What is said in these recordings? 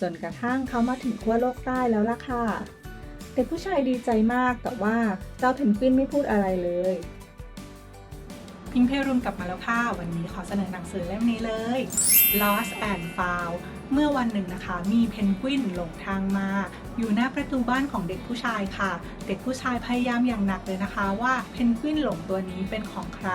จนกระทั่งเขามาถึงขั้วโลกใต้แล้วล่ะค่ะ เด็กผู้ชายดีใจมากแต่ว่าเจ้าเพนกวินไม่พูดอะไรเลย พิงเพรุนกลับมาแล้วค่ะ วันนี้ขอเสนอหนังสือเล่มนี้เลย Lost and Found เมื่อวันหนึ่งนะคะ มีเพนกวินหลงทางมา อยู่หน้าประตูบ้านของเด็กผู้ชายค่ะ เด็กผู้ชายพยายามอย่างหนักเลยนะคะว่าเพนกวินหลงตัวนี้เป็นของใคร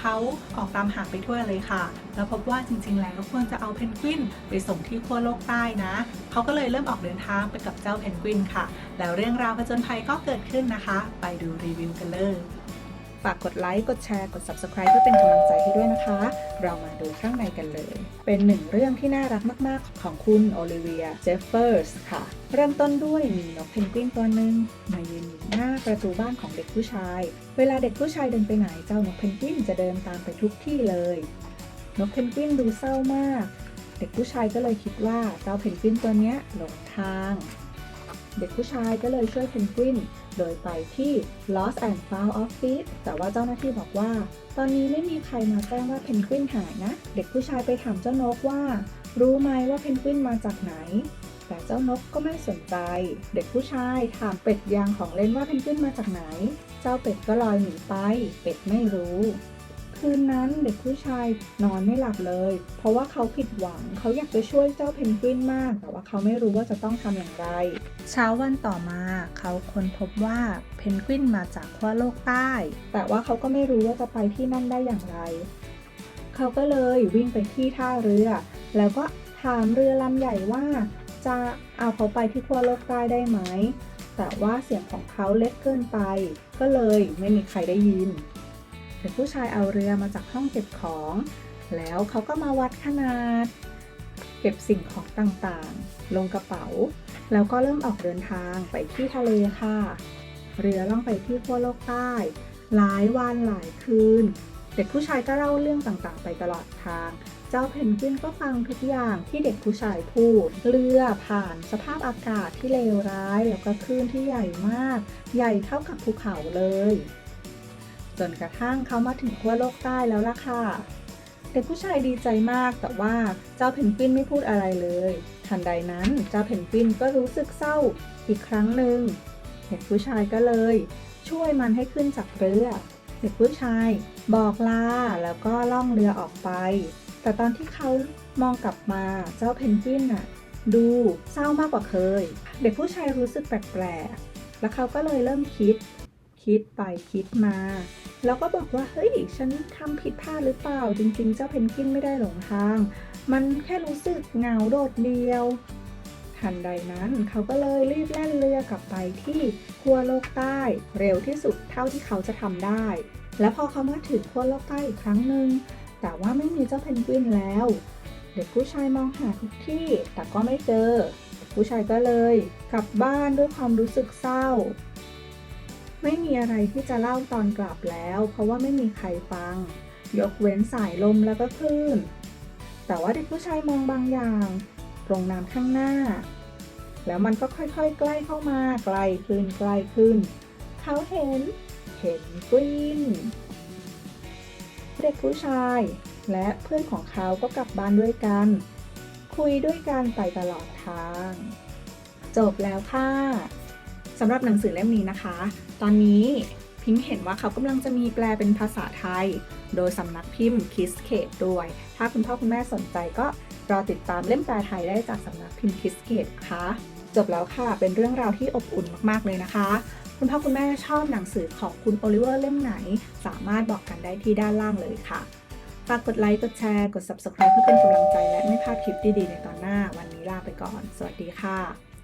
เขาออกตามหาไปทั่วเลยค่ะ แล้วพบว่าจริงๆ แล้วควรจะเอาเพนกวินไปส่งที่ขั้วโลกใต้นะ เขาก็เลยเริ่มออกเดินทางไปกับเจ้าเพนกวินค่ะ แล้วเรื่องราวผจญภัยก็เกิดขึ้นนะคะ ไปดูรีวิวกันเลย ฝากกดไลค์ กดแชร์ กด Subscribe เพื่อเป็นกำลังใจให้ด้วยนะคะ เรามาดูข้างในกันเลย เป็นหนึ่งเรื่องที่น่ารักมาก ๆ ของคุณโอลิเวีย เจฟเฟอร์สค่ะ เริ่มต้นด้วยมีนกเพนกวินตัวหนึ่ง ประตูบ้านของเด็กผู้ชาย เวลาเด็กผู้ชายเดินไปไหนเจ้านกเพนกวินจะเดินตามไปทุกที่เลย นกเพนกวินดูเศร้ามาก เด็กผู้ชายก็เลยคิดว่าเจ้าเพนกวินตัวนี้หลงทาง เด็กผู้ชายก็เลยช่วยเพนกวินโดยไปที่ Lost and Found Office แต่ว่าเจ้าหน้าที่บอกว่า ตอนนี้ไม่มีใครมาแจ้งว่าเพนกวินหายนะ เด็กผู้ชายไปถามเจ้านกว่า รู้ไหมว่าเพนกวินมาจากไหน แต่เจ้านกก็ไม่สนใจ เด็กผู้ชายถามเป็ดยางของเล่นว่าเพนกวินมาจากไหน เจ้าเป็ดก็ลอยหนีไป เป็ดไม่รู้ คืนนั้นเด็กผู้ชายนอนไม่หลับเลย เพราะว่าเขาผิดหวัง เขาอยากจะช่วยเจ้าเพนกวินมาก แต่ว่าเขาไม่รู้ว่าจะต้องทำอย่างไร เช้าวันต่อมา เขาค้นพบว่าเพนกวินมาจากขั้วโลกใต้ แต่ว่าเขาก็ไม่รู้ว่าจะไปที่นั่นได้อย่างไร เขาก็เลยวิ่งไปที่ท่าเรือ แล้วก็ถามเรือลำใหญ่ว่า จะเอาเขาไปที่ขั้วโลกใต้ได้ไหม แต่ว่าเสียงของเขาเล็กเกินไป ก็เลยไม่มีใครได้ยินเด็กผู้ชายเอาเรือมาจากห้องเก็บของ แล้วเขาก็มาวัดขนาด เก็บสิ่งของต่างๆ ลงกระเป๋า แล้วก็เริ่มออกเดินทางไปที่ทะเลค่ะ เรือล่องไปที่ขั้วโลกใต้ หลายวันหลายคืน เด็กผู้ชายก็เล่าเรื่องต่างๆ ไปตลอดทาง เจ้าเพนกวินก็ฟังทุกอย่างที่เด็กผู้ชายพูด เรือผ่านสภาพอากาศที่เลวร้าย แล้วก็คลื่นที่ใหญ่มาก ใหญ่เท่ากับภูเขาเลย จนกระทั่งเขามาถึงขั้วโลกใต้แล้วล่ะค่ะ เด็กผู้ชายดีใจมาก แต่ว่าเจ้าเพนกวินไม่พูดอะไรเลย ทันใดนั้นเจ้าเพนกวินก็รู้สึกเศร้าอีกครั้งหนึ่ง เด็กผู้ชายก็เลย ช่วยมันให้ขึ้นจากเรือ เด็กผู้ชาย บอกลาแล้วก็ล่องเรือออกไป แต่ตอนที่เขามองกลับมาเจ้าเพนกวินน่ะดูเศร้ามากกว่าเคย เด็กผู้ชายรู้สึกแปลกๆ แล้วเขาก็เลยเริ่มคิด คิดไปคิดมา แล้วก็บอกว่า เฮ้ย ฉันทำผิดพลาดหรือเปล่า จริงๆ เจ้าเพนกวินไม่ได้หลงทาง มันแค่รู้สึกเหงาโดดเดียว ทันใดนั้นเขาก็เลยรีบแล่นเรือกลับไปที่ขั้วโลกใต้เร็วที่สุดเท่าที่เขาจะทำได้ และพอเขามาถึงขั้วโลกใต้อีกครั้งหนึ่งแต่ว่าไม่มีเจ้าเพนกวินแล้ว เด็กผู้ชายมองหาทุกที่แต่ก็ไม่เจอเด็กผู้ชายก็เลยกลับบ้านด้วยความรู้สึกเศร้า ไม่มีอะไรที่จะเล่าตอนกลับแล้ว เพราะว่าไม่มีใครฟัง ยกเว้นสายลมแล้วก็คลื่นแต่ว่าเด็กผู้ชายมองบางอย่าง ตรงน้ำข้างหน้า แล้วมันก็ค่อยๆ ใกล้เข้ามาไกลขึ้นไกลขึ้น เขาเห็นเห็นกวินเด็กผู้ชาย และเพื่อนของเขาก็กลับบ้านด้วยกัน คุยด้วยกันไปตลอดทาง จบแล้วค่ะสำหรับหนังสือเล่มนี้นะคะ ตอนนี้ พิงเห็นว่าเขากำลังจะมีแปลเป็นภาษาไทย โดยสำนักพิมพ์คิสเคดด้วย ถ้าคุณพ่อคุณแม่สนใจก็รอติดตามเล่มแปลไทยได้จากสำนักพิมพ์คิสเคดค่ะจบแล้วค่ะเป็นเรื่องราวที่อบอุ่นมากๆเลยนะคะ คุณพ่อคุณแม่ชอบหนังสือของคุณโอลิเวอร์เล่มไหน สามารถบอกกันได้ที่ด้านล่างเลยค่ะฝากกดไลค์กดแชร์กด subscribe เพื่อเป็นกำลังใจและไม่พลาดคลิปดีๆในตอนหน้า วันนี้ลาไปก่อน สวัสดีค่ะ